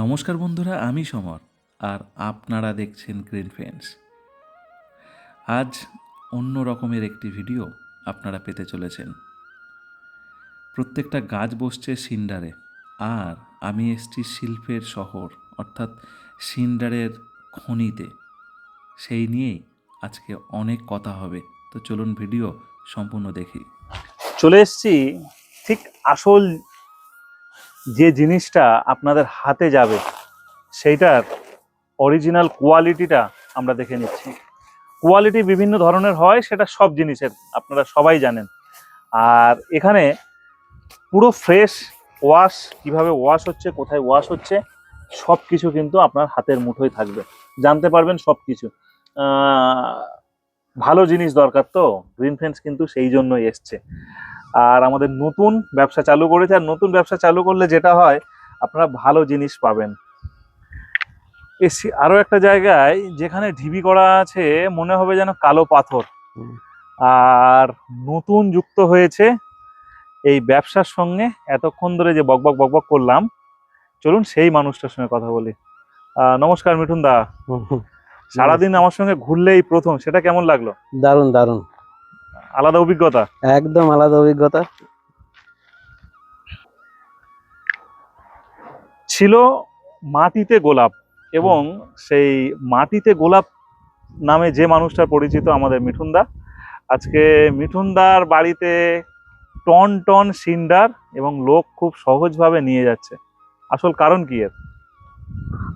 নমস্কার বন্ধুরা, আমি সমর, আর আপনারা দেখছেন গ্রিন ফ্রেন্ডস আজ অন্য রকমের একটি ভিডিও আপনারা পেতে চলেছেন। প্রত্যেকটা গাছ বসছে সিন্ডারে, আর আমি এসছি শিল্পের শহর, অর্থাৎ সিন্ডারের খনিতে। সেই নিয়েই আজকে অনেক কথা হবে। তো চলুন ভিডিও সম্পূর্ণ দেখি। চলে এসেছি ঠিক আসল যে জিনিসটা আপনাদের হাতে যাবে, সেইটার অরিজিনাল কোয়ালিটিটা আমরা দেখে নিচ্ছি। কোয়ালিটি বিভিন্ন ধরনের হয়, সেটা সব জিনিসের, আপনারা সবাই জানেন। আর এখানে পুরো ফ্রেশ ওয়াশ কীভাবে ওয়াশ হচ্ছে, কোথায় ওয়াশ হচ্ছে সব কিছু কিন্তু আপনার হাতের মুঠোয় থাকবে। জানতে পারবেন সব কিছু ভালো জিনিস দরকার তো গ্রিন ফেন্স কিন্তু সেই জন্যই এসছে। আর আমাদের নতুন ব্যবসা চালু করেছে আর নতুন ব্যবসা চালু করলে যেটা হয় আপনারা ভালো জিনিস পাবেন। এসি আরও একটা জায়গায় যেখানে ঢিবি করা আছে মনে হবে যেন কালো পাথর। আর নতুন যুক্ত হয়েছে এই ব্যবসার সঙ্গে। এতক্ষণ ধরে যে বকবক বকবক করলাম চলুন সেই মানুষটার সঙ্গে কথা বলি। নমস্কার মিঠুন দা। সারাদিন আমার সঙ্গে ঘুরলেই প্রথম সেটা কেমন লাগল? দারুণ দারুণ। আলাদা অভিজ্ঞতা? একদম আলাদা অভিজ্ঞতা। ছিল মাটিতে গোলাপ এবং সেই মাটিতে গোলাপ নামে যে মানুষটা পরিচিত আমাদের মিঠুনদা। আজকে মিঠুনদার বাড়িতে টন টন সিন্ডার এবং লোক খুব সহজভাবে নিয়ে যাচ্ছে। আসল কারণ কি এর?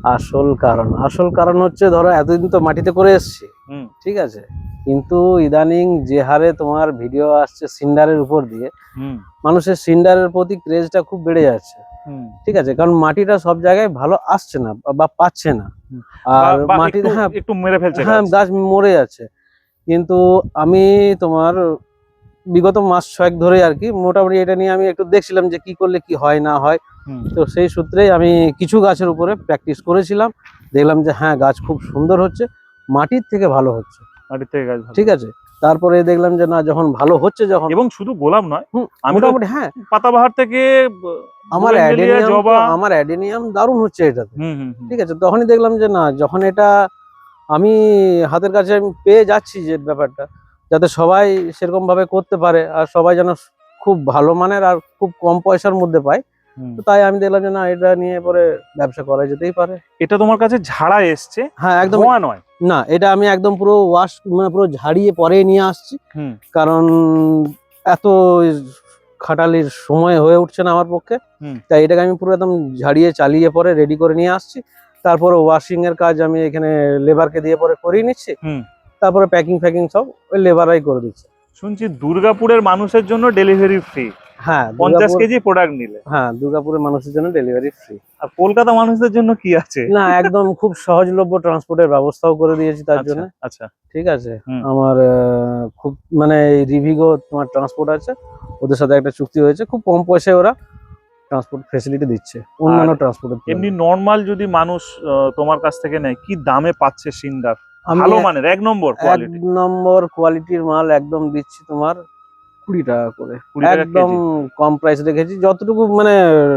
আসল কারণ। আসল কারণ হচ্ছে ধরো এতদিন তো মাটিতে করে এসছি। হুম। ঠিক আছে? কিন্তু ইদানিং যে হারে তোমার ভিডিও আসছে সিন্ডারের উপর দিয়ে হুম। মানুষের সিন্ডারের প্রতি ক্রেজটা খুব বেড়ে যাচ্ছে। হুম। ঠিক আছে? কারণ মাটিটা সব জায়গায় ভালো আসছে না বা- পাচ্ছে না। আর মাটি একটু- হ্যাঁ একটু মেরে ফেলছে হ্যাঁ গাছ। মরে যাচ্ছে। কিন্তু আমি তোমার বিগত মাস ছয়েক ধরে আর কি মোটামুটি এটা নিয়ে আমি একটু দেখছিলাম যে কি করলে কি হয় না হয়। তো সেই সূত্রেই আমি কিছু গাছের উপরে প্র্যাকটিস করেছিলাম। দেখলাম যে হ্যাঁ গাছ খুব সুন্দর হচ্ছে মাটির থেকে ভালো হচ্ছে। মাটির থেকে গাছ ঠিক আছে? তারপরে দেখলাম যে না যখন ভালো হচ্ছে যখন এবং শুধু গোলাপ নয় আমি তো মোটামুটি হ্যাঁ। পাতাবাহার থেকে আমার অ্যাডেনিয়াম আমার অ্যাডেনিয়াম দারুণ হচ্ছে এটাতে। হুম। ঠিক আছে তখনই দেখলাম যে না যখন এটা আমি হাতের কাছে আমি পেয়ে যাচ্ছি যে ব্যাপারটা যাতে সবাই সেরকম ভাবে করতে পারে আর সবাই যেন খুব ভালো মানের আর খুব কম পয়সার মধ্যে পায় তো তাই আমি দেখলাম যে না এটা নিয়ে পরে ব্যবসা করা যেতেই পারে। এটা তোমার কাছে ঝাড়া এসছে? হ্যাঁ একদম নয়? না এটা আমি একদম পুরো ওয়াশ মানে পুরো ঝাড়িয়ে পরে নিয়ে আসছি। কারণ এত খাটালির সময় হয়ে উঠছে না আমার পক্ষে। তাই এটাকে আমি পুরো একদম ঝাড়িয়ে চালিয়ে পরে রেডি করে নিয়ে আসছি। তারপরে ওয়াশিং এর কাজ আমি এখানে লেবারকে দিয়ে পরে করিয়ে নিচ্ছি। তারপরে প্যাকিং ফ্যাকিং সব ওই লেবাররাই করে দিচ্ছে। শুনছি দুর্গাপুরের মানুষের জন্য ডেলিভারি ফ্রি হ্যাঁ পঞ্চাশ কেজি প্রোডাক্ট নিলে। হ্যাঁ দুর্গাপুরের মানুষের জন্য ডেলিভারি ফ্রি আর কলকাতা মানুষদের জন্য কি আছে? না একদম খুব সহজলভ্য ট্রান্সপোর্টের ব্যবস্থাও করে দিয়েছি তার আচ্ছা, জন্য। আচ্ছা। ঠিক আছে? আমার খুব মানে রিভিগো তোমার ট্রান্সপোর্ট আছে। ওদের সাথে একটা চুক্তি হয়েছে। খুব কম পয়সায় ওরা ট্রান্সপোর্ট ফেসিলিটি দিচ্ছে। অন্যান্য ট্রান্সপোর্টের এমনি নর্মাল যদি মানুষ তোমার কাছ থেকে নেয় কি দামে পাচ্ছে সিন্ডার ভালো মানের এক নম্বর কোয়ালিটি নম্বর কোয়ালিটির মাল একদম দিচ্ছি তোমার কুড়ি টাকা করে একদম কম প্রাইস রেখেছি। যতটুকু মানে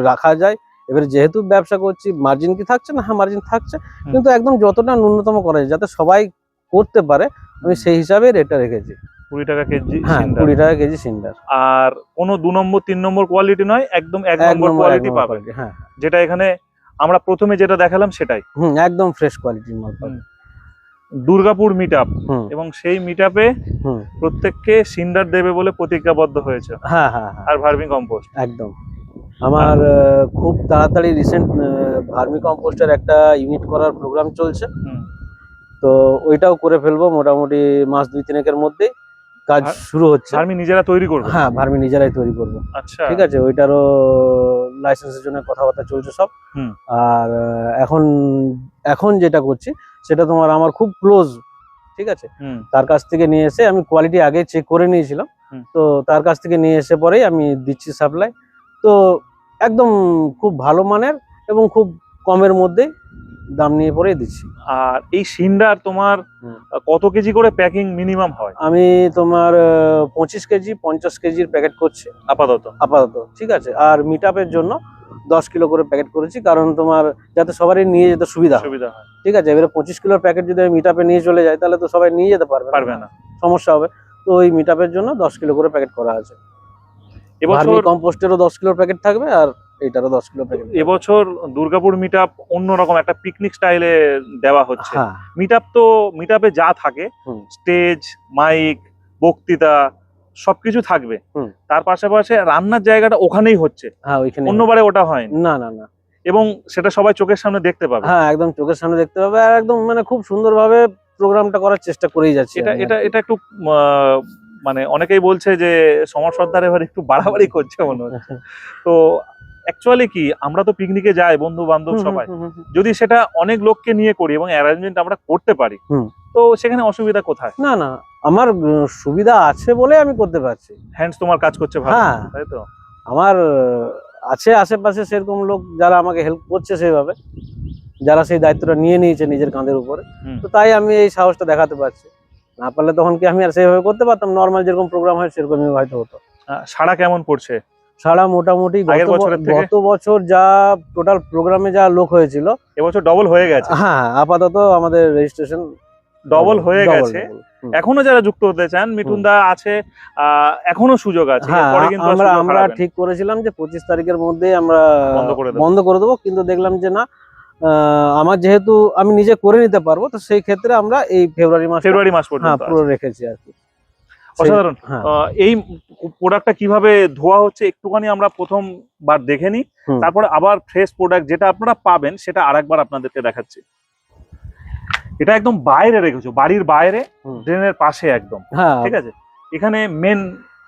রাখা যায় এবারে যেহেতু ব্যবসা করছি মার্জিন কি থাকছে? না হ্যাঁ মার্জিন থাকছে। কিন্তু একদম যতটা ন্যূনতম করা যায় যাতে সবাই করতে পারে আমি সেই হিসাবে রেটটা রেখেছি। কুড়ি টাকা কেজি হ্যাঁ কুড়ি টাকা কেজি সিন্ডার। আর কোনো দু নম্বর তিন নম্বর কোয়ালিটি নয় একদম এক নম্বর কোয়ালিটি নম্বর হ্যাঁ যেটা এখানে আমরা প্রথমে যেটা দেখালাম সেটাই। হুম একদম ফ্রেশ কোয়ালিটির মাল পাবে দুর্গাপুর মিট হুম। এবং সেই মিট হুম। প্রত্যেককে সিন্ডার দেবে বলে প্রতিজ্ঞাবদ্ধ হয়েছে। হ্যাঁ হ্যাঁ হ্যাঁ। আর ভার্মি কম্পোস্ট। একদম। আমার খুব তাড়াতাড়ি রিসেন্ট ভার্মি কম্পোস্টের একটা ইউনিট করার প্রোগ্রাম চলছে। তো ওইটাও করে ফেলব মোটামুটি মাস দুই তিনেকের মধ্যেই। কাজ শুরু হচ্ছে। ভার্মি নিজেরা তৈরি করব? হ্যাঁ ভার্মি নিজেরাই তৈরি করব। আচ্ছা। ঠিক আছে ওইটারও লাইসেন্সের জন্য কথাবার্তা চলছে সব। আর এখন এখন যেটা করছি সেটা তোমার আমার খুব ক্লোজ ঠিক আছে? তার কাছ থেকে নিয়ে এসে আমি কোয়ালিটি আগে চেক করে নিয়েছিলাম। তো তার কাছ থেকে নিয়ে এসে পরেই আমি দিচ্ছি সাপ্লাই তো একদম খুব ভালো মানের এবং খুব কমের মধ্যে দাম নিয়ে পরেই দিচ্ছি। আর এই সিন্ডার তোমার কত কেজি করে প্যাকিং মিনিমাম হয়? আমি তোমার পঁচিশ কেজি পঞ্চাশ কেজির প্যাকেট করছি। আপাতত। আপাতত ঠিক আছে? আর মিট জন্য দশ কিলো করে প্যাকেট করেছি কারণ তোমার যাতে সবারই নিয়ে যেতে সুবিধা হয়। সুবিধা হয়। ঠিক আছে? এবারে পঁচিশ কিলোর প্যাকেট যদি আমি মিটাপে নিয়ে চলে যাই তাহলে তো সবাই নিয়ে যেতে পারবে পারবে না। সমস্যা হবে। তো ওই মিটাপের জন্য দশ কিলো করে প্যাকেট করা আছে। এবছর কম্পোস্টেরও দশ কিলোর প্যাকেট থাকবে আর এইটারও দশ কিলো প্যাকেট এবছর দুর্গাপুর মিট আপ অন্যরকম একটা পিকনিক স্টাইলে দেওয়া হচ্ছে। হ্যাঁ। মিট তো মিটাপে যা থাকে স্টেজ মাইক বক্তৃতা সবকিছু থাকবে। তার পাশাপাশি রান্নার জায়গাটা ওখানেই হচ্ছে। হ্যাঁ ওইখানে অন্যবারে ওটা হয় না। না না এবং সেটা সবাই চোখের সামনে দেখতে পাবে। হ্যাঁ একদম চোখের সামনে দেখতে পাবে আর একদম মানে খুব সুন্দরভাবে প্রোগ্রামটা করার চেষ্টা করেই যাচ্ছি এটা এটা এটা একটু মানে অনেকেই বলছে যে সমর সর্দার এবার একটু বাড়াবাড়ি করছে মনে হচ্ছে। তো অ্যাকচুয়ালি কি আমরা তো পিকনিকে যাই বন্ধু বান্ধব সবাই। যদি সেটা অনেক লোককে নিয়ে করি এবং অ্যারেঞ্জমেন্ট আমরা করতে পারি হুম। তো সেখানে অসুবিধা কোথায়? না না আমার সুবিধা আছে বলে আমি করতে পারছি। হ্যান্ডস তোমার কাজ করছে ভালো হ্যাঁ। তাই তো? আমার আছে আশেপাশে সেরকম লোক যারা আমাকে হেল্প করছে সেভাবে। যারা সেই দায়িত্বটা নিয়ে নিয়েছে নিজের কাঁধের উপরে। তো তাই আমি এই সাহসটা দেখাতে পারছি। না পারলে তখন কি আমি আর সেভাবে করতে পারতাম? নর্মাল যেরকম প্রোগ্রাম হয় সেরকমই হয়তো হতো। সাড়া কেমন পড়ছে? সারা মোটামুটি? গত বছর যা টোটাল প্রোগ্রামে যা লোক হয়েছিল। এবছর ডবল হয়ে গেছে। হ্যাঁ আপাতত আমাদের রেজিস্ট্রেশন ডবল হয়ে গেছে। এখনও যারা যুক্ত হতে চান মিঠুন দা আছে এখনও সুযোগ আছে হ্যাঁ আমরা আমরা ঠিক করেছিলাম যে পঁচিশ তারিখের মধ্যে আমরা বন্ধ করে দেবো। কিন্তু দেখলাম যে না আমার যেহেতু আমি নিজে করে নিতে পারব তো সেই ক্ষেত্রে আমরা এই ফেব্রুয়ারি মাস ফেব্রুয়ারি মাস হ্যাঁ পর্যন্ত পুরো রেখেছি আর কি। অসাধারণ। হ্যাঁ। এই প্রোডাক্টটা কীভাবে ধোয়া হচ্ছে একটুখানি আমরা প্রথমবার দেখে নিই। তারপরে আবার ফ্রেশ প্রোডাক্ট যেটা আপনারা পাবেন সেটা আরেকবার আপনাদেরকে দেখাচ্ছি। এটা একদম বাইরে রেখেছো বাড়ির বাইরে ড্রেনের পাশে একদম হ্যাঁ। ঠিক আছে? এখানে মেন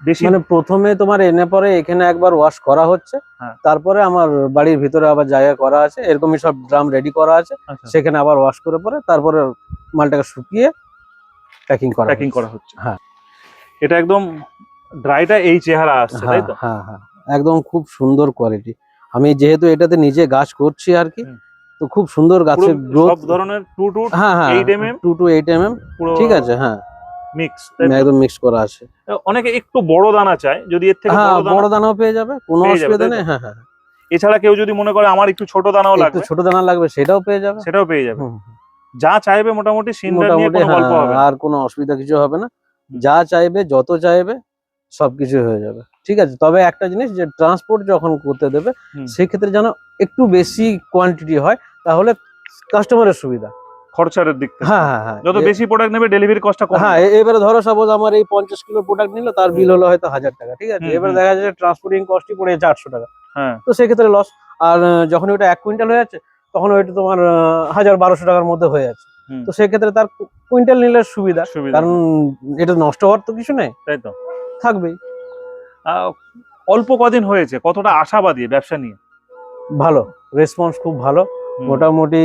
বেশি মানে প্রথমে তোমার এনে পরে এখানে একবার ওয়াশ করা হচ্ছে হ্যাঁ। তারপরে আমার বাড়ির ভিতরে আবার জায়গা করা আছে এরকমই সব ড্রাম রেডি করা আছে আচ্ছা, সেখানে আবার ওয়াশ করে পরে তারপরে মালটাকে শুকিয়ে প্যাকিং করা প্যাকিং করা হচ্ছে। হ্যাঁ। এটা একদম ড্রাইটা এই চেহারা আসছে তাই হ্যাঁ তো? হ্যাঁ হ্যাঁ একদম খুব সুন্দর কোয়ালিটি আমি যেহেতু এটাতে নিজে গাছ করছি আর কি। তো খুব সুন্দর গাছের গ্রোথ সব ধরনের টু টু হ্যাঁ হ্যাঁ 8 mm? Two two eight M M ঠিক আছে হ্যাঁ। মিক্স একদম মিক্স করা আছে। অনেকে একটু বড় দানা চায় যদি এর থেকে হ্যাঁ বড় দানা বড় দানাও পেয়ে যাবে কোনো অসুবিধা নেই হ্যাঁ হ্যাঁ। এছাড়া কেউ যদি মনে করে আমার একটু ছোট দানাও একটু লাগবে ছোট দানা লাগবে সেটাও পেয়ে যাবে। সেটাও পেয়ে যাবে। যা চাইবে মোটামুটি সিন্ডার নিয়ে কোনো গল্প হ্যাঁ, হবে আর কোনো অসুবিধা কিছু হবে না। যা চাইবে যত চাইবে সবকিছু হয়ে যাবে। ঠিক আছে তবে একটা জিনিস যে ট্রান্সপোর্ট যখন করতে দেবে সেক্ষেত্রে যেন একটু বেশি কোয়ান্টিটি হয় তাহলে কাস্টমারের সুবিধা। খরচার দিক থেকে। হ্যাঁ হ্যাঁ হ্যাঁ। যত বেশি প্রোডাক্ট নেবে ডেলিভারি কস্টটা কম হ্যাঁ এবারে ধরো সাপোজ আমার এই পঞ্চাশ কিলো প্রোডাক্ট নিল তার বিল হলো হয়তো হাজার টাকা ঠিক আছে? এবারে দেখা যাচ্ছে ট্রান্সপোর্টিং কস্টই পড়ে যাচ্ছে টাকা। হ্যাঁ। তো সেক্ষেত্রে লস আর যখন ওটা এক কুইন্টাল হয়ে যাচ্ছে তখন ওইটা তোমার আহ, হাজার বারোশো টাকার মধ্যে হয়ে যাচ্ছে। তো সেক্ষেত্রে তার কুইন্টাল নিলে সুবিধা। কারণ এটা নষ্ট হওয়ার তো কিছু নেই। তাই তো। থাকবেই। অল্প কদিন হয়েছে কতটা আশাবাদী ব্যবসা নিয়ে? ভালো। রেসপন্স খুব ভালো। মোটামুটি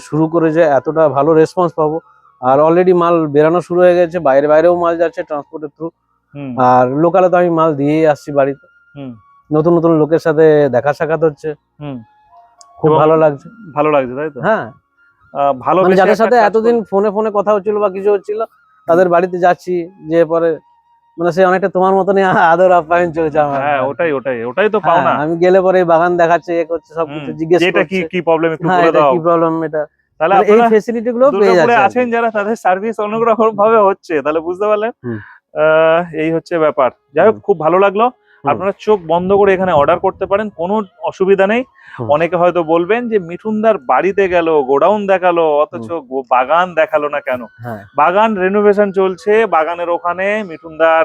শুরু করে যে এতটা ভালো রেসপন্স পাবো। আর অলরেডি মাল বেরানো শুরু হয়ে গেছে বাইরে বাইরেও মাল যাচ্ছে ট্রান্সপোর্টের থ্রু আর লোকালে তো আমি মাল দিয়েই আসছি বাড়িতে। নতুন নতুন লোকের সাথে দেখা সাক্ষাৎ হচ্ছে। হুম। খুব ভালো লাগছে। ভালো লাগছে তাই তো? হ্যাঁ। ভালো মানে যাদের সাথে এতদিন ফোনে ফোনে কথা হচ্ছিল বা কিছু হচ্ছিল তাদের বাড়িতে যাচ্ছি যে পরে মানে সে অনেকটা তোমার মতনই আদর আপ্যায়ন চলছে আমার। হ্যাঁ ওটাই ওটাই ওটাই তো পাও হ্যাঁ, না আমি গেলে পরে বাগান দেখাচ্ছে এ করছে সবকিছু জিজ্ঞেস এটা কি কি প্রবলেম একটু হ্যাঁ বলে এটা দাও। কি প্রবলেম এটা। তাহলে মানে এই ফ্যাসিলিটি গুলো পেয়ে যাচ্ছে। আছেন যারা তাদের সার্ভিস অনেক রকম ভাবে হচ্ছে। তাহলে বুঝতে পারলেন? আহ, এই হচ্ছে ব্যাপার। যাই হোক খুব ভালো লাগল। আপনারা চোখ বন্ধ করে এখানে অর্ডার করতে পারেন কোনো অসুবিধা নেই। অনেকে হয়তো বলবেন যে মিঠুনদার বাড়িতে গেল গোডাউন দেখাল অথচ বাগান দেখাল না কেন? হ্যাঁ। বাগান রেনোভেশন চলছে বাগানের ওখানে মিঠুনদার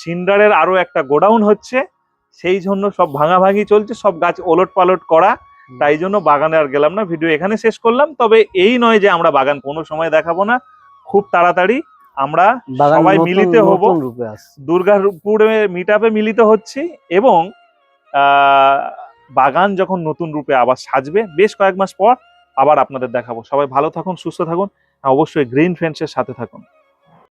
সিন্ডারের আরও একটা গোডাউন হচ্ছে সেই জন্য সব ভাঙাভাঙি চলছে সব গাছ ওলট পালট করা তাই জন্য বাগানে আর গেলাম না ভিডিও এখানে শেষ করলাম। তবে এই নয় যে আমরা বাগান কোনো সময় দেখাবো না। খুব তাড়াতাড়ি আমরা সবাই মিলিত হব। দুর্গাপুরে মিট আপে মিলিত হচ্ছি এবং আহ, বাগান যখন নতুন রূপে আবার সাজবে বেশ কয়েক মাস পর আবার আপনাদের দেখাবো। সবাই ভালো থাকুন সুস্থ থাকুন। অবশ্যই গ্রিন ফ্রেন্ডসের সাথে থাকুন।